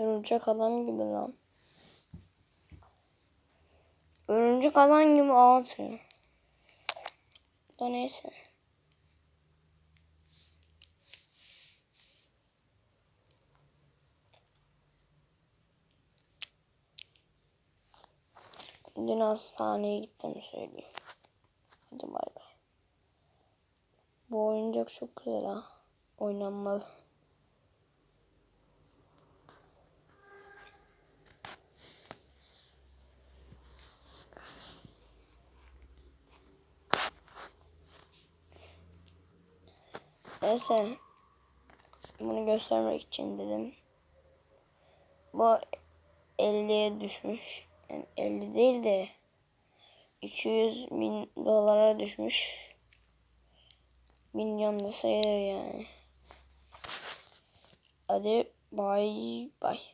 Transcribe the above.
Örümcek adam gibi lan. Örümcek adam gibi ağ atıyor. Da neyse. Dün hastaneye gittim söyleyeyim. Hadi bay bay. Bu oyuncak çok güzel ha. Oynanmalı. Neyse. Bunu göstermek için dedim. Bu 50'ye düşmüş. Yani 50 değil de 200 bin dolara düşmüş. Milyon da sayılır yani. Hadi bay bay.